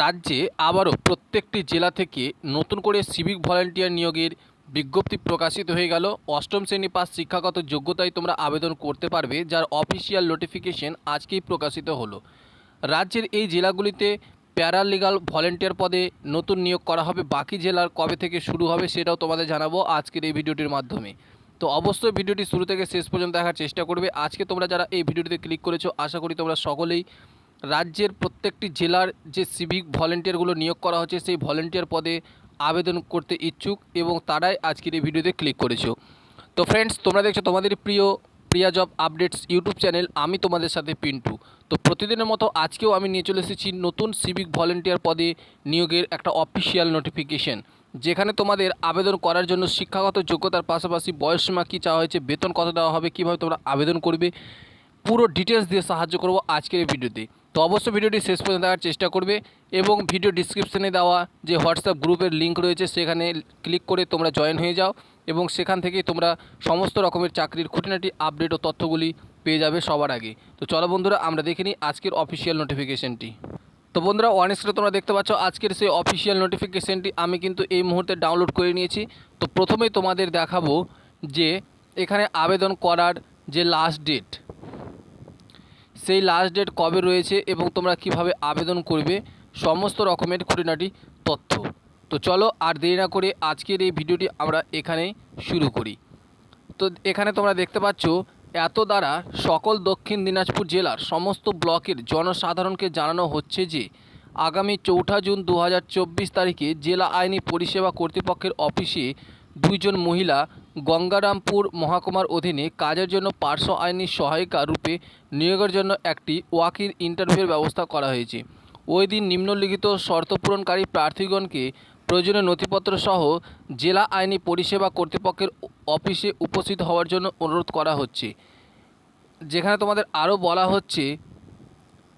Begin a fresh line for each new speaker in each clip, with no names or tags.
রাজ্যে আবারও প্রত্যেকটি জেলা থেকে নতুন করে সিভিক ভলান্টিয়ার নিয়োগের বিজ্ঞপ্তি প্রকাশিত হয়ে গেল। অষ্টম শ্রেণি পাস শিক্ষাগত যোগ্যতায় তোমরা আবেদন করতে পারবে, যার অফিসিয়াল নোটিফিকেশন আজকেই প্রকাশিত হলো। রাজ্যের এই জেলাগুলিতে প্যারালিগাল ভলেন্টিয়ার পদে নতুন নিয়োগ করা হবে। বাকি জেলার কবে থেকে শুরু হবে সেটাও তোমাদের জানাব আজকের এই ভিডিওটির মাধ্যমে। তো অবশ্যই ভিডিওটি শুরু থেকে শেষ পর্যন্ত দেখার চেষ্টা করবে। আজকে তোমরা যারা এই ভিডিওটিতে ক্লিক করেছ, আশা করি তোমরা সকলেই রাজ্যের প্রত্যেকটি জেলার যে সিভিক ভলেন্টিয়ারগুলো নিয়োগ করা হচ্ছে, সেই ভলেন্টিয়ার পদে আবেদন করতে ইচ্ছুক এবং তারাই আজকের এই ভিডিওতে ক্লিক করেছ। তো ফ্রেন্ডস তোমরা দেখছ তোমাদের প্রিয় Priya job updates YouTube channel আমি তোমাদের সাথে পিন্টু। তো প্রতিদিনের মতো আজকেও আমি নিয়ে চলে এসেছি নতুন সিভিক ভলেন্টিয়ার পদে নিয়োগের একটা অফিসিয়াল নোটিফিকেশন যেখানে তোমাদের আবেদন করার জন্য শিক্ষাগত যোগ্যতার পাশাপাশি বয়সসীমা কী চাওয়া হয়েছে, বেতন কত দেওয়া হবে, কীভাবে তোমরা আবেদন করবে, পুরো ডিটেলস দিয়ে সাহায্য করব আজকের এই ভিডিওতে তো অবশ্যই ভিডিওটি শেষ পর্যন্ত দেখার চেষ্টা করবে এবং ভিডিও ডিসক্রিপশনে দেওয়া যে হোয়াটসঅ্যাপ গ্রুপের লিঙ্ক রয়েছে, সেখানে ক্লিক করে তোমরা জয়েন হয়ে যাও এবং সেখান থেকে তোমরা সমস্ত রকমের চাকরির খুঁটিনাটি আপডেট ও তথ্যগুলি পেয়ে যাবে সবার আগে। তো চলো বন্ধুরা, আমরা দেখে নিই আজকের অফিসিয়াল নোটিফিকেশনটি তো বন্ধুরা অনেস্টলি তোমরা দেখতে পাচ্ছ, আজকের সেই অফিসিয়াল নোটিফিকেশনটি আমি কিন্তু এই মুহূর্তে ডাউনলোড করে নিয়েছি। তো প্রথমেই তোমাদের দেখাবো যে এখানে আবেদন করার যে লাস্ট ডেট সেই লাস্ট ডেট কবে রয়েছে এবং তোমরা কীভাবে আবেদন করবে, সমস্ত রকমের খুঁটিনাটি তথ্য। তো চলো আর দেরি না করে আজকের এই ভিডিওটি আমরা এখানে শুরু করি। তো এখানে তোমরা দেখতে পাচ্ছ, এত দ্বারা সকল দক্ষিণ দিনাজপুর জেলার সমস্ত ব্লকের জনসাধারণকে জানানো হচ্ছে যে, আগামী চৌঠা জুন দু হাজার চব্বিশ তারিখে জেলা আইনি পরিষেবা কর্তৃপক্ষের অফিসে দুইজন মহিলা গঙ্গারামপুর মহকুমার অধীনে কাজের জন্য পার্শ্ব আইনি সহায়িকা রূপে নিয়োগের জন্য একটি ওয়াকির ইন্টারভিউর ব্যবস্থা করা হয়েছে। ওই দিন নিম্নলিখিত শর্ত পূরণকারী প্রার্থীগণকে প্রয়োজনীয় নথিপত্র সহ জেলা আইনি পরিষেবা কর্তৃপক্ষের অফিসে উপস্থিত হওয়ার জন্য অনুরোধ করা হচ্ছে। যেখানে তোমাদের আরও বলা হচ্ছে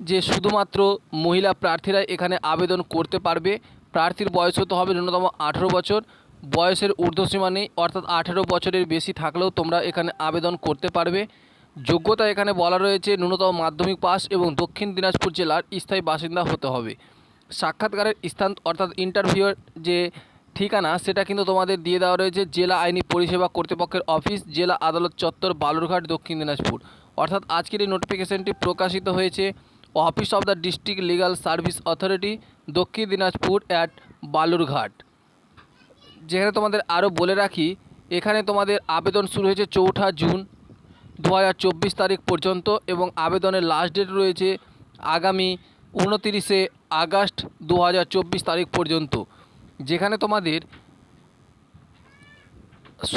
যে শুধুমাত্র মহিলা প্রার্থীরাই এখানে আবেদন করতে পারবে। প্রার্থীর বয়স হতে হবে ন্যূনতম আঠেরো বছর। বয়সের ঊর্ধ্বসীমা নেই, অর্থাৎ আঠেরো বছরের বেশি থাকলেও তোমরা এখানে আবেদন করতে পারবে। যোগ্যতা এখানে বলা রয়েছে ন্যূনতম মাধ্যমিক পাস এবং দক্ষিণ দিনাজপুর জেলার স্থায়ী বাসিন্দা হতে হবে। সাক্ষাৎকারের স্থান, অর্থাৎ ইন্টারভিউয়ের যে ঠিকানা, সেটা কিন্তু তোমাদের দিয়ে দেওয়া রয়েছে জেলা আইনি পরিষেবা কর্তৃপক্ষের অফিস, জেলা আদালত চত্বর, বালুরঘাট, দক্ষিণ দিনাজপুর। অর্থাৎ আজকের এই নোটিফিকেশনটি প্রকাশিত হয়েছে office of the district legal service authority Dakshin Dinajpur at Balurghat. যেখানে তোমাদের আরও বলে রাখি, এখানে তোমাদের আবেদন শুরু হয়েছে চৌঠা জুন দু হাজার চব্বিশ তারিখ পর্যন্ত এবং আবেদনের লাস্ট ডেট রয়েছে আগামী উনতিরিশে আগস্ট দু হাজার চব্বিশ তারিখ পর্যন্ত। যেখানে তোমাদের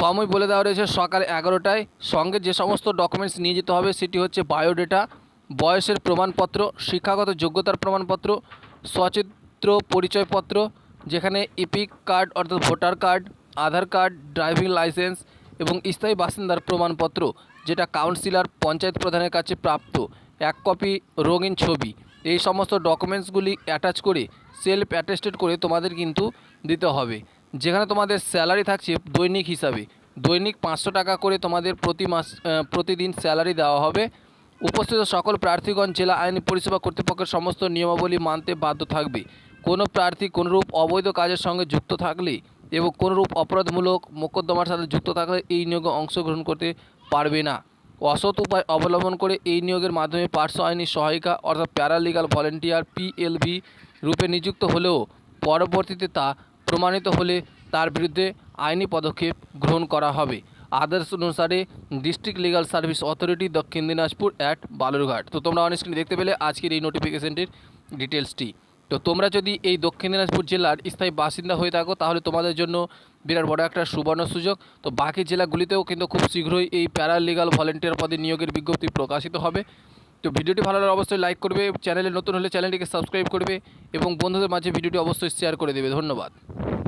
সময় বলে দেওয়া রয়েছে সকাল এগারোটায়। সঙ্গে যে সমস্ত ডকুমেন্টস নিয়ে যেতে হবে সেটি হচ্ছে বায়োডেটা বয়সের প্রমাণপত্র, শিক্ষাগত যোগ্যতার প্রমাণপত্র, সচিত্র পরিচয়পত্র যেখানে ইপিক কার্ড অর্থাৎ voter card, Aadhaar card, driving licence এবং স্থায়ী বাসিন্দার প্রমাণপত্র, যেটা কাউন্সিলর, পঞ্চায়েত প্রধানের কাছে প্রাপ্ত। এক কপি রঙিন ছবি। এই সমস্ত ডকুমেন্টসগুলি অ্যাটাচ করে সেলফ অ্যাটেস্টেড করে তোমাদের কিন্তু দিতে হবে। যেখানে তোমাদের স্যালারি থাকছে দৈনিক হিসাবে। দৈনিক পাঁচশো টাকা করে তোমাদের প্রতি মাস প্রতিদিন স্যালারি দেওয়া হবে। উপস্থিত সকল প্রার্থীগণ জেলা আইনি পরিষেবা কর্তৃপক্ষের সমস্ত নিয়মাবলী মানতে বাধ্য থাকবে। কোনো প্রার্থী কোনোরূপ অবৈধ কাজের সঙ্গে যুক্ত থাকলে এবং কোনোরূপ অপরাধমূলক মোকদ্দমার সাথে যুক্ত থাকলে এই নিয়োগে অংশগ্রহণ করতে পারবে না। অসৎ উপায় অবলম্বন করে এই নিয়োগের মাধ্যমে পার্শ্ব আইনি সহায়িকা অর্থাৎ প্যারালিগাল ভলেন্টিয়ার পিএলভি রূপে নিযুক্ত হলেও পরবর্তীতে তা প্রমাণিত হলে তার বিরুদ্ধে আইনি পদক্ষেপ গ্রহণ করা হবে। আদার্স অনুসারে district legal service authority Dakshin Dinajpur at Balurghat. তো তোমরা অনেক দেখতে পেলে আজকের এই নোটিফিকেশনটির ডিটেলসটি তো তোমরা যদি এই দক্ষিণ দিনাজপুর জেলার স্থায়ী বাসিন্দা হয়ে থাকো, তাহলে তোমাদের জন্য বিরাট বড় একটা সুবর্ণ সুযোগ। তো বাকি জেলাগুলিতেও কিন্তু খুব শীঘ্রই এই প্যারালিগাল ভলেন্টিয়ার পদে নিয়োগের বিজ্ঞপ্তি প্রকাশিত হবে। তো ভিডিওটি ভালো লাগলে অবশ্যই লাইক করবে চ্যানেলে নতুন হলে চ্যানেলটিকে সাবস্ক্রাইব করবে এবং বন্ধুদের মাঝে ভিডিওটি অবশ্যই শেয়ার করে দেবে। ধন্যবাদ।